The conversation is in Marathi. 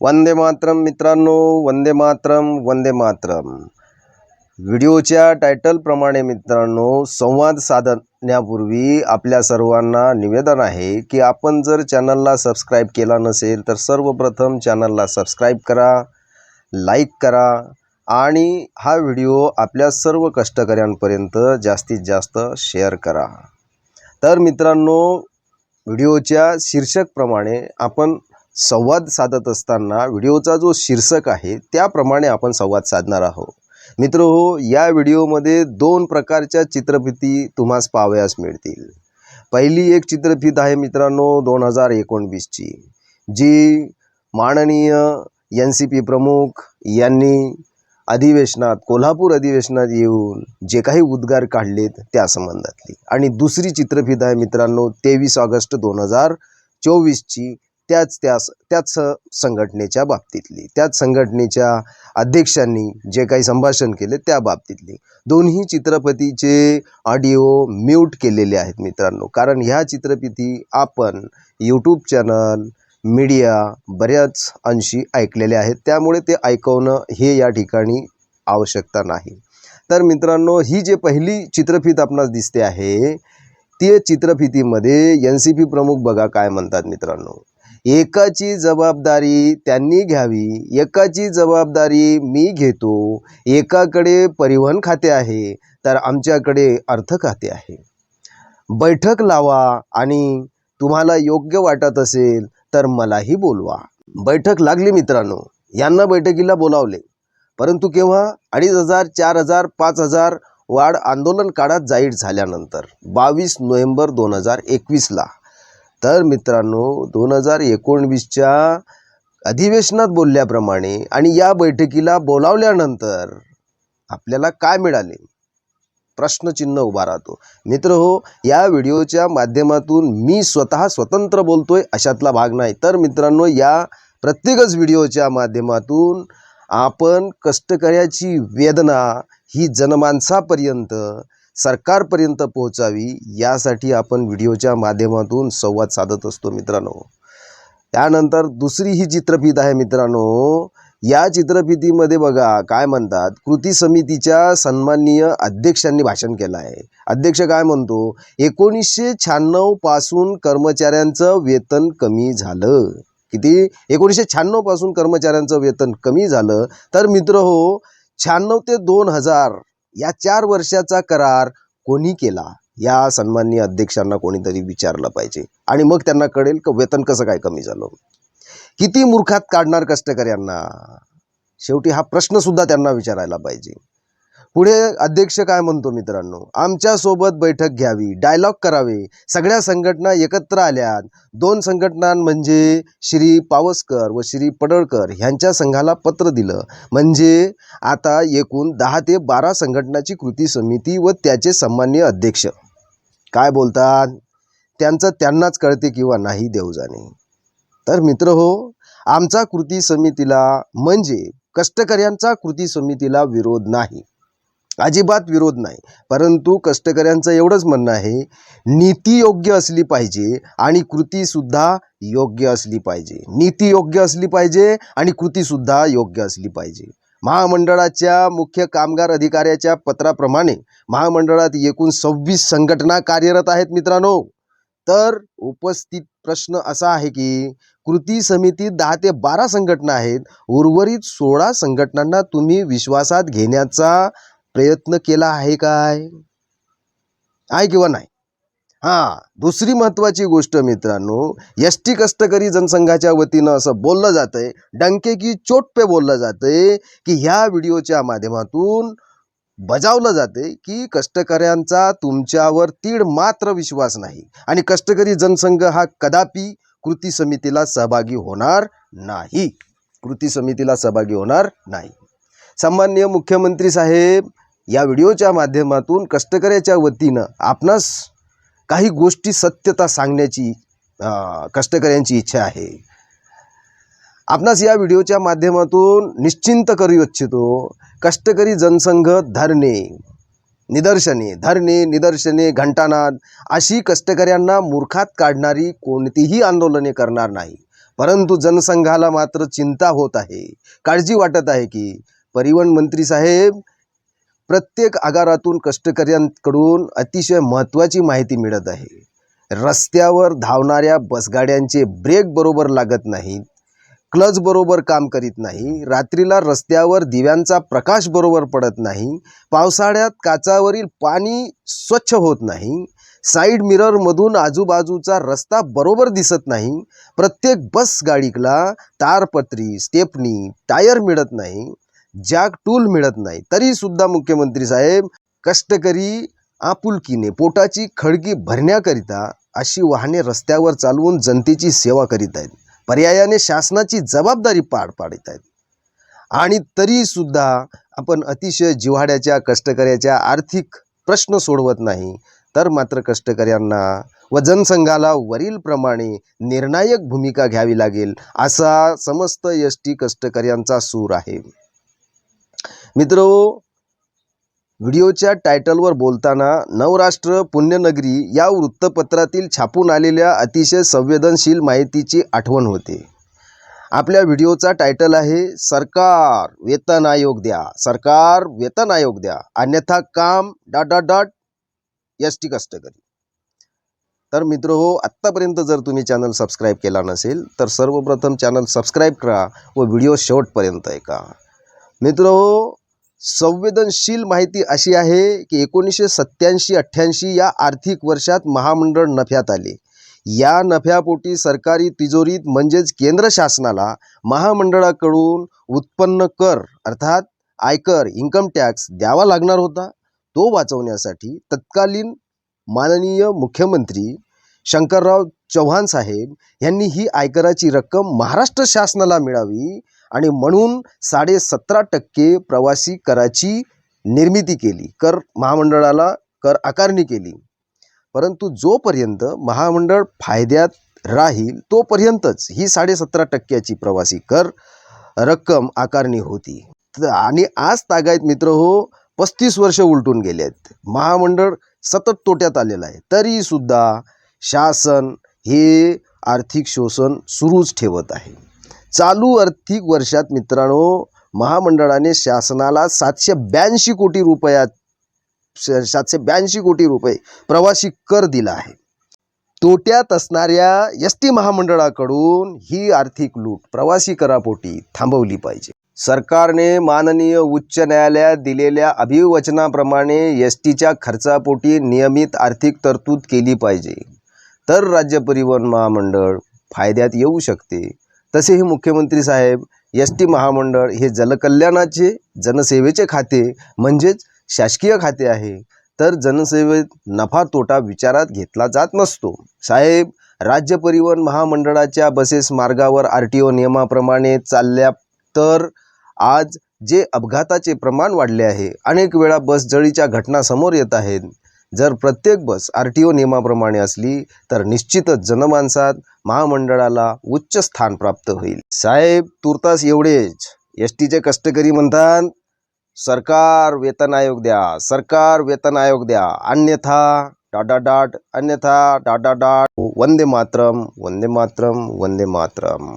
वंदे मातरम मित्रांनो वंदे मातरम वंदे मातरम. व्हिडिओच्या टायटलप्रमाणे मित्रांनो संवाद साधण्यापूर्वी आपल्या सर्वांना निवेदन आहे की आपण जर चॅनलला सबस्क्राईब केला नसेल तर सर्वप्रथम चॅनलला सबस्क्राईब करा लाईक करा आणि हा व्हिडिओ आपल्या सर्व कष्टकऱ्यांपर्यंत जास्तीत जास्त शेअर करा. तर मित्रांनो व्हिडिओच्या शीर्षकप्रमाणे आपण संवाद साधत असताना व्हिडिओचा जो शीर्षक आहे त्याप्रमाणे आपण संवाद साधणार आहोत. मित्र हो या व्हिडिओमध्ये दोन प्रकारच्या चित्रफिती तुम्हास पाहावयास मिळतील. पहिली एक चित्रफित आहे मित्रांनो दोन हजार एकोणवीसची जी माननीय एन सी पी प्रमुख यांनी अधिवेशनात कोल्हापूर अधिवेशनात येऊन जे काही उद्गार काढलेत त्या संबंधातली. आणि दुसरी चित्रफित आहे मित्रांनो तेवीस ऑगस्ट दोन हजार चोवीसची त्याच त्याच त्याच संघटनेच्या बाबतीतली त्याच संघटनेच्या अध्यक्षांनी जे काही संभाषण केले त्या बाबतीतली. दोन्ही चित्रपतीचे ऑडिओ म्यूट केलेले आहेत मित्रांनो. कारण ह्या चित्रपती आपण यूट्यूब चॅनल मीडिया बऱ्याच अंशी ऐकलेले आहेत. त्यामुळे ते ऐकवणं हे या ठिकाणी आवश्यकता नाही. तर मित्रांनो ही जे पहिली चित्रफित आपणास दिसते आहे ते चित्रफितीमध्ये एन सी पी प्रमुख बघा काय म्हणतात मित्रांनो. एकाची जबाबदारी त्यांनी घ्यावी एकाची जबाबदारी मी घेतो. एकाकडे परिवहन खाते आहे तर आमच्याकडे अर्थ खाते आहे. बैठक लावा आणि तुम्हाला योग्य वाटत असेल तर मलाही बोलवा. बैठक लागली मित्रांनो. यांना बैठकीला बोलावले. परंतु केव्हा? अडीच हजार चार हजार पाच हजार वाढ आंदोलन काळात जाहीर झाल्यानंतर. बावीस नोव्हेंबर दोन हजार एकवीसला. तर मित्रांनो दोन हजार एकोणवीसच्या अधिवेशनात बोलल्याप्रमाणे आणि या बैठकीला बोलावल्यानंतर आपल्याला काय मिळाले? प्रश्नचिन्ह उभा राहतो. मित्र हो या व्हिडिओच्या माध्यमातून मी स्वतः स्वतंत्र बोलतोय अशातला भाग नाही. तर मित्रांनो या प्रत्येकच व्हिडिओच्या माध्यमातून आपण कष्टकऱ्याची वेदना ही जनमानसापर्यंत सरकारपर्यंत पोहोचावी यासाठी आपण व्हिडिओच्या माध्यमातून संवाद साधत असतो मित्रांनो. त्यानंतर दुसरी ही चित्रफित आहे मित्रांनो. या चित्रफितीमध्ये बघा काय म्हणतात? कृती समितीच्या सन्माननीय अध्यक्षांनी भाषण केलं आहे. अध्यक्ष काय म्हणतो? एकोणीसशे शहाण्णवपासून कर्मचाऱ्यांचं वेतन कमी झालं. किती? एकोणीसशे शहाण्णवपासून कर्मचाऱ्यांचं वेतन कमी झालं. तर मित्र हो शहाण्णव ते दोन हजार या चार वर्षाचा करार कोणी केला? या सन्माननीय अध्यक्षांना कोणीतरी विचारलं पाहिजे. आणि मग त्यांना कळेल का वेतन कसं काय कमी झालं किती मूर्खात काढणार कष्टकऱ्यांना? शेवटी हा प्रश्नसुद्धा त्यांना विचारायला पाहिजे. पुढे अध्यक्ष काय म्हणतो मित्रांनो? आमच्यासोबत बैठक घ्यावी डायलॉग करावे. सगळ्या संघटना एकत्र आल्यात दोन संघटना म्हणजे श्री पावसकर व श्री पडळकर ह्यांच्या संघाला पत्र दिलं. म्हणजे आता एकूण दहा ते बारा संघटनाची कृती समिती व त्याचे सन्मान्य अध्यक्ष. काय बोलतात? त्यांचं त्यांनाच कळते किंवा नाही देऊ जाणे तर मित्र हो आमचा कृती समितीला म्हणजे कष्टकऱ्यांचा कृती समितीला विरोध नाही. अजिबात विरोध नाही. परंतु कष्टकऱ्यांचं एवढंच म्हणणं आहे नीती योग्य असली पाहिजे आणि कृतीसुद्धा योग्य असली पाहिजे. नीती योग्य असली पाहिजे आणि कृतीसुद्धा योग्य असली पाहिजे. महामंडळाच्या मुख्य कामगार अधिकाऱ्याच्या पत्राप्रमाणे महामंडळात एकूण सव्वीस संघटना कार्यरत आहेत मित्रांनो. तर उपस्थित प्रश्न असा आहे की कृती समितीत दहा ते बारा संघटना आहेत. उर्वरित सोळा संघटनांना तुम्ही विश्वासात घेण्याचा प्रयत्न केला आहे काय? आहे किंवा नाही? हां दुसरी महत्त्वाची गोष्ट मित्रांनो एस टी कष्टकरी जनसंघाच्या वतीनं असं बोललं जातंय डंके की चोट पे बोललं जातंय की ह्या व्हिडिओच्या माध्यमातून बजावलं जाते की कष्टकऱ्यांचा तुमच्यावर तीड मात्र विश्वास नाही आणि कष्टकरी जनसंघ हा कदापि कृती समितीला सहभागी होणार नाही. कृती समितीला सहभागी होणार नाही. सामान्य मुख्यमंत्री साहेब या व्हिडिओच्या माध्यमातून कष्टकऱ्याच्या वतीनं आपणास काही गोष्टी सत्यता सांगण्याची कष्टकऱ्यांची इच्छा आहे. आपणास या व्हिडिओच्या माध्यमातून निश्चिंत करू इच्छितो कष्टकरी जनसंघ धरणे निदर्शने धरणे निदर्शने घंटानाद अशी कष्टकऱ्यांना मूर्खात काढणारी कोणतीही आंदोलने करणार नाही. परंतु जनसंघाला मात्र चिंता होत आहे. काळजी वाटत आहे की परिवहन मंत्री साहेब प्रत्येक आगारातून कष्टकऱ्यांकडून अतिशय महत्त्वाची माहिती मिळत आहे. रस्त्यावर धावणाऱ्या बसगाड्यांचे ब्रेक बरोबर लागत नाहीत क्लच बरोबर काम करीत नाही रात्रीला रस्त्यावर दिव्यांचा प्रकाश बरोबर पडत नाही पावसाळ्यात काचावरील पाणी स्वच्छ होत नाही साईड मिररमधून आजूबाजूचा रस्ता बरोबर दिसत नाही प्रत्येक बस गाडीला तारपत्री स्टेपनी टायर मिळत नाही जॅक टूल मिळत नाही. तरीसुद्धा मुख्यमंत्री साहेब कष्टकरी आपुलकीने पोटाची खळगी भरण्याकरिता अशी वाहने रस्त्यावर चालवून जनतेची सेवा करीत आहेत. पर्यायाने शासनाची जबाबदारी पार पाडित आहेत. आणि तरीसुद्धा आपण अतिशय जिव्हाड्याच्या कष्टकऱ्याच्या आर्थिक प्रश्न सोडवत नाही तर मात्र कष्टकऱ्यांना व जनसंघाला वरीलप्रमाणे निर्णायक भूमिका घ्यावी लागेल असा समस्त यष्टी कष्टकऱ्यांचा सूर आहे. मित्र व्हिडिओच्या टायटलवर बोलताना नवराष्ट्र पुण्यनगरी या वृत्तपत्रातील छापून आलेल्या अतिशय संवेदनशील माहितीची आठवण होते. आपल्या व्हिडिओचा टायटल आहे सरकार वेतन आयोग द्या सरकार वेतन आयोग द्या अन्यथा काम dot dot dot S T कष्टकरी. तर मित्र हो आत्तापर्यंत जर तुम्ही चॅनल सबस्क्राईब केला नसेल तर सर्वप्रथम चॅनल सबस्क्राईब करा व व्हिडिओ शेवटपर्यंत ऐका. मित्र हो संवेदनशील माहिती अशी आहे की एकोणीसशे सत्त्याऐंशी अठ्ठ्याऐंशी या आर्थिक वर्षात महामंडळ नफ्यात आले. या नफ्यापोटी सरकारी तिजोरीत म्हणजेच केंद्र शासनाला महामंडळाकडून उत्पन्न कर अर्थात आयकर इन्कम टॅक्स द्यावा लागणार होता. तो वाचवण्यासाठी तत्कालीन माननीय मुख्यमंत्री शंकरराव चव्हाण साहेब यांनी ही आयकराची रक्कम महाराष्ट्र शासनाला मिळावी आणि म्हणून साडे सतरा टक्के प्रवासी कराची निर्मिती केली. कर महामंडळाला कर आकारणी केली. परंतु जोपर्यंत महामंडळ फायद्यात राहील तोपर्यंतच ही साडे सतरा टक्क्याची प्रवासी कर रक्कम आकारणी होती. आणि आज तागायत मित्र हो पस्तीस वर्ष उलटून गेले आहेत. महामंडळ सतत तोट्यात आलेलं आहे. तरीसुद्धा शासन हे आर्थिक शोषण सुरूच ठेवत आहे. चालू आर्थिक वर्षात मित्रांनो महामंडळाने शासनाला सातशे ब्याऐंशी कोटी रुपयात सातशे ब्याऐंशी कोटी रुपये प्रवासी कर दिला आहे. तोट्यात असणाऱ्या एस टी महामंडळाकडून ही आर्थिक लूट प्रवासी करापोटी थांबवली पाहिजे. सरकारने माननीय उच्च न्यायालयात दिलेल्या अभिवचनाप्रमाणे एस टीच्या खर्चापोटी नियमित आर्थिक तरतूद केली पाहिजे. तर राज्य परिवहन महामंडळ फायद्यात येऊ शकते. तसेही मुख्यमंत्री साहेब एस टी महामंडळ हे जलकल्याणाचे जनसेवेचे खाते म्हणजेच शासकीय खाते आहे. तर जनसेवेत नफा तोटा विचारात घेतला जात नसतो. साहेब राज्य परिवहन महामंडळाच्या बसेस मार्गावर आर टी ओ नियमाप्रमाणे चालल्या तर आज जे अपघाताचे प्रमाण वाढले आहे अनेक वेळा बस जळीच्या घटना समोर येत आहेत. जर प्रत्येक बस आर टी ओ नियमाप्रमाणे असली तर निश्चितच जनमानसात महामंडळाला उच्च स्थान प्राप्त होईल. साहेब तुर्तास एवढेच. एस टीचे कष्टकरी म्हणतात सरकार वेतन आयोग द्या सरकार वेतन आयोग द्या. अन्यथा डाटा डाट अन्यथा डाटा डाट वंदे मातरम वंदे मातरम वंदे मातरम.